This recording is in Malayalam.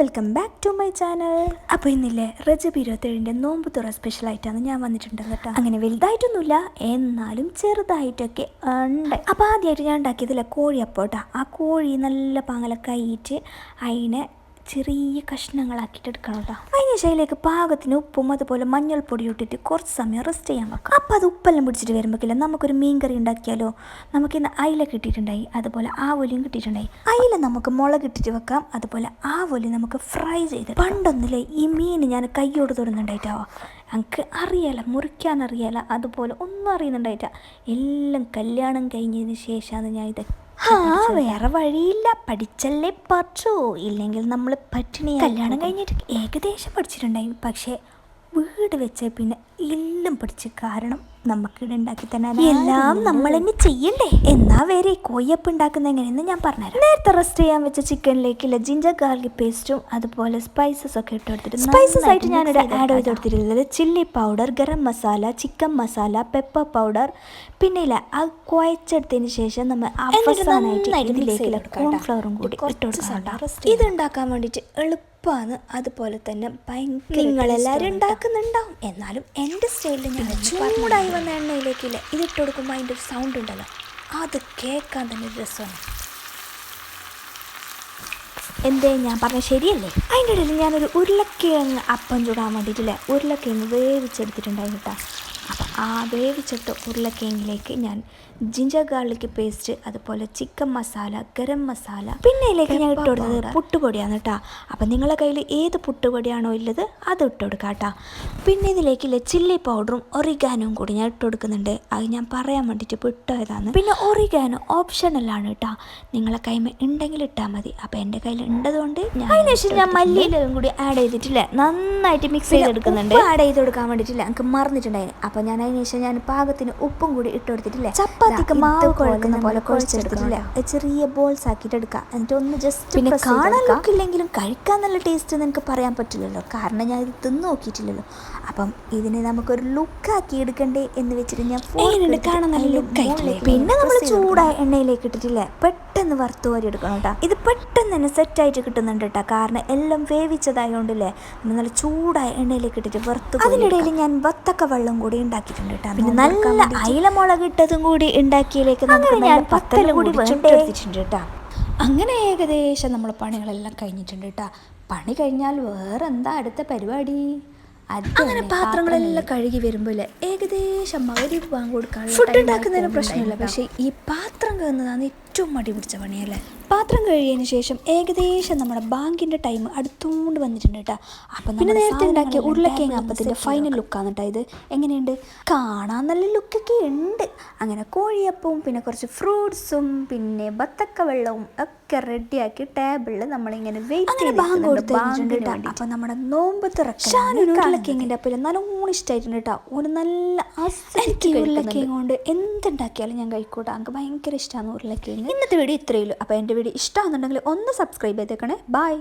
Welcome back to my channel. അപ്പോൾ ഇന്നില്ലേ റജബ് ഇരുപത്തേഴിന്റെ നോമ്പ് തുറ സ്പെഷ്യൽ ആയിട്ടാണ് ഞാൻ വന്നിട്ടുണ്ട് കേട്ടോ. അങ്ങനെ വലുതായിട്ടൊന്നുമില്ല എന്നാലും ചെറുതായിട്ടൊക്കെ ഉണ്ട്. അപ്പോൾ ആദ്യമായിട്ട് ഞാൻ ഉണ്ടാക്കിയതില്ല കോഴിയപ്പോട്ടാ ആ കോഴി നല്ല പാങ്ങലൊക്കെ ആയിട്ട് അതിനെ ചെറിയ കഷ്ണങ്ങളാക്കിയിട്ട് എടുക്കണം കേട്ടോ അതിന് ശൈലിയിലേക്ക് പാകത്തിന് ഉപ്പും അതുപോലെ മഞ്ഞൾപ്പൊടി ഇട്ടിട്ട് കുറച്ച് സമയം റെസ്റ്റ് ചെയ്യാൻ വെക്കാം. അപ്പോൾ അത് ഉപ്പെല്ലാം പിടിച്ചിട്ട് വരുമ്പോഴേക്കില്ല നമുക്കൊരു മീൻ കറി ഉണ്ടാക്കിയാലോ നമുക്കിന്ന് അയില കിട്ടിയിട്ടുണ്ടായി അതുപോലെ ആവോലിയും കിട്ടിയിട്ടുണ്ടായി. അയില നമുക്ക് മുളക് ഇട്ടിട്ട് വെക്കാം അതുപോലെ ആവോലി നമുക്ക് ഫ്രൈ ചെയ്ത്. പണ്ടൊന്നില്ലേ ഈ മീൻ ഞാൻ കയ്യോട് തൊടുന്നുണ്ടായിട്ടാവോ എനിക്ക് അറിയാല മുറിക്കാൻ അറിയാല അതുപോലെ ഒന്നും അറിയുന്നുണ്ടായിട്ടാ. എല്ലാം കല്യാണം കഴിഞ്ഞതിന് ശേഷമാണ് ഞാൻ ഇതൊക്കെ ആ വേറെ വഴിയില്ല. പഠിച്ചല്ലേ പറ്റൂ. ഇല്ലെങ്കിൽ നമ്മൾ പട്ടിണി കല്യാണം കഴിഞ്ഞിട്ട് ഏകദേശം പഠിച്ചിട്ടുണ്ടായി. പക്ഷേ വീട് വെച്ച പിന്നെ എല്ലാം പഠിച്ച കാരണം നമുക്കിവിടെ ഉണ്ടാക്കി തന്നെ എല്ലാം നമ്മൾ തന്നെ ചെയ്യണ്ടേ? എന്നാ വേറെ കോയപ്പ് ഉണ്ടാക്കുന്ന എങ്ങനെയെന്ന് ഞാൻ പറഞ്ഞുതരാം. നേരത്തെ റെസ്റ്റ് ചെയ്യാൻ വെച്ച ചിക്കനിലേക്കുള്ള ജിഞ്ചർ ഗാർലിക് പേസ്റ്റും അതുപോലെ സ്പൈസസ് ഒക്കെ ഇട്ട് കൊടുത്തിട്ട് സ്പൈസസ് ആയിട്ട് ഞാൻ ഞാനിവിടെ ആഡ് ചെയ്ത് കൊടുത്തിട്ടുള്ളത് chilli powder garam masala chicken masala pepper powder പിന്നെ ഇല്ല ആ കുഴച്ചെടുത്തതിന് ശേഷം നമ്മൾ അവസാനമായിട്ട് ഇതിലേക്കുള്ള കോൺഫ്ലവറും കൂടി ഇട്ട് കൊടുക്കാം ഇത് ഉണ്ടാക്കാൻ വേണ്ടിയിട്ട് എളുപ്പമാണ് അതുപോലെ തന്നെ ഭയങ്കര നിങ്ങളെല്ലാവരും ഉണ്ടാക്കുന്നുണ്ടാവും. എന്നാലും എന്റെ സ്റ്റൈലിൽ ഞാൻ ചൂടായി വന്ന എണ്ണയിലേക്കില്ല ഇതിട്ട് കൊടുക്കുമ്പോൾ അതിന്റെ ഒരു സൗണ്ട് ഉണ്ടല്ലോ. അത് കേൾക്കാൻ തന്നെ ഒരു രസമാണ്. എന്തേ ഞാൻ പറഞ്ഞ ശരിയല്ലേ? അതിന്റെ ഇടയിൽ ഞാനൊരു ഉരുളക്കിഴങ്ങ് അപ്പം ചൂടാൻ വേണ്ടിയിട്ടില്ലേ? ഉരുളക്കിഴങ്ങ് വേവിച്ചെടുത്തിട്ടുണ്ടായിരുന്നു കേട്ടോ. അപ്പം ആ വേവിച്ചിട്ട് ഉരുളക്കിഴങ്ങിലേക്ക് ഞാൻ ജിഞ്ചർ ഗാർലിക് പേസ്റ്റ് അതുപോലെ ചിക്കൻ മസാല ഗരം മസാല പിന്നെ ഇതിലേക്ക് ഞാൻ ഇട്ട് കൊടുത്തത് പുട്ടുപൊടിയാണ് കേട്ടോ. അപ്പോൾ നിങ്ങളുടെ കയ്യിൽ ഏത് പുട്ടുപൊടിയാണോ ഉള്ളത് അത് ഇട്ട് കൊടുക്കാം കേട്ടോ. പിന്നെ ഇതിലേക്കില്ലേ ചില്ലി പൗഡറും ഒറിഗാനും കൂടി ഞാൻ ഇട്ട് കൊടുക്കുന്നുണ്ട്. അത് ഞാൻ പറയാൻ വേണ്ടിയിട്ട് വിട്ടതാണ് പിന്നെ ഒറിഗാനോ ഓപ്ഷണലാണ് കേട്ടോ. നിങ്ങളെ കൈമ ഉണ്ടെങ്കിൽ ഇട്ടാൽ മതി. അപ്പം എന്റെ കയ്യിൽ ഉണ്ടതുകൊണ്ട് ഞാൻ അതിനുശേഷം ഞാൻ മല്ലിയിലും കൂടി ആഡ് ചെയ്തിട്ടില്ല? നന്നായിട്ട് മിക്സ് ചെയ്തെടുക്കുന്നുണ്ട്. ആഡ് ചെയ്ത് കൊടുക്കാൻ വേണ്ടിയിട്ടില്ല. എനിക്ക് മറന്നിട്ടുണ്ടായിരുന്നു അപ്പോൾ ഞാൻ അതിനുശേഷം ഞാൻ പാകത്തിന് ഉപ്പും കൂടി ഇട്ട് കൊടുത്തിട്ടില്ല? ചപ്പാത്തിക്ക് മാവ് കുഴക്കുന്ന പോലെ കുഴച്ചെടുത്തിട്ടില്ല. ചെറിയ ബോൾസ് ആക്കിട്ട് എടുക്കുക എന്നിട്ട് ഒന്ന് ജസ്റ്റ് പിന്നെ കാണാൻ ലുക്കില്ലെങ്കിലും കഴിക്കാൻ നല്ല ടേസ്റ്റ് എന്ന് എനിക്ക് പറയാൻ പറ്റില്ലല്ലോ. കാരണം ഞാൻ ഇത് തിന്ന് നോക്കിയിട്ടില്ലല്ലോ. അപ്പം ഇതിനെ നമുക്കൊരു ലുക്ക് ആക്കി എടുക്കണ്ടേ എന്ന് വെച്ചിട്ട് ഞാൻ കാണാൻ നല്ല പിന്നെ നമ്മൾ ചൂടായ എണ്ണയിലേക്ക് ഇട്ടിട്ടില്ലേ? പെട്ടെന്ന് വറുത്ത് കോരി എടുക്കണം കേട്ടോ. ഇത് പെട്ടെന്ന് തന്നെ സെറ്റായിട്ട് കിട്ടുന്നുണ്ട് കേട്ടോ. കാരണം എല്ലാം വേവിച്ചതായതുകൊണ്ടല്ലേ നമ്മൾ നല്ല ചൂടായ എണ്ണയിലേക്ക് ഇട്ടിട്ട് വറുത്ത് അതിനിടയിൽ ഞാൻ വത്തക്ക വെള്ളം കൂടി ഉണ്ടാക്കിയിട്ടുണ്ട് കേട്ടോ. പിന്നെ നല്ല അയിലമുളക് ഇട്ടതും കൂടി ഉണ്ടാക്കിയിലേക്ക് നമുക്ക് ഞാൻ പത്തല കൂടി എടുത്തിട്ടുണ്ട് കേട്ടോ. അങ്ങനെ ഏകദേശം നമ്മൾ പണികളെല്ലാം കഴിഞ്ഞിട്ടുണ്ട് കേട്ടോ. പണി കഴിഞ്ഞാൽ വേറെന്താ അടുത്ത പരിപാടി? അങ്ങനെ പാത്രങ്ങളെല്ലാം കഴുകി വരുമ്പോൾ ഏകദേശം മകരി വാങ്ങി കൊടുക്കാൻ ഫുഡ് ഉണ്ടാക്കുന്നതിന് പ്രശ്നമില്ല. പക്ഷേ ഈ പാത്രം കയറുന്നതാണ് ഏറ്റവും മടി പിടിച്ച പണിയല്ലേ? പാത്രം കഴുകിയതിന് ശേഷം ഏകദേശം നമ്മുടെ ബാങ്കിന്റെ ടൈം അടുത്തുകൊണ്ട് വന്നിട്ടുണ്ട് കേട്ടോ. അപ്പം പിന്നെ നേരത്തെ ഉണ്ടാക്കിയ ഉരുളക്കിഴങ്ങ് അപ്പത്തിന്റെ ഫൈനൽ ലുക്കാണ് കേട്ടോ ഇത്. എങ്ങനെയുണ്ട്? കാണാൻ നല്ല ലുക്കൊക്കെ ഉണ്ട്. അങ്ങനെ കോഴിയപ്പവും പിന്നെ കുറച്ച് ഫ്രൂട്ട്സും പിന്നെ ബത്തക്ക വെള്ളവും ഒക്കെ റെഡിയാക്കി ടേബിളിൽ നമ്മളിങ്ങനെ വെയിറ്റ് ബാങ്ക് കൊടുത്തിട്ടുണ്ട് അപ്പം നമ്മുടെ നോമ്പ് തുറക്കാൻ ഉരുളക്കിഴങ്ങിന്റെ അപ്പം നല്ലോണം ഇഷ്ടമായിട്ടുണ്ട് കേട്ടോ. ഒരു നല്ല എനിക്ക് ഉരുളക്കിഴങ്ങ് കൊണ്ട് എന്തുണ്ടാക്കിയാലും ഞാൻ കഴിക്കൂട്ടാ. എനിക്ക് ഭയങ്കര ഇഷ്ടമാണ് ഉരുളക്കിഴങ്ങ്. ഇന്നത്തെ വീഡിയോ ഇത്രയേ ഉള്ളൂ. അപ്പോൾ എന്റെ വീഡിയോ ഇഷ്ടമാണെന്നുണ്ടെങ്കിൽ ഒന്ന് സബ്സ്ക്രൈബ് ചെയ്തേക്കണേ. ബൈ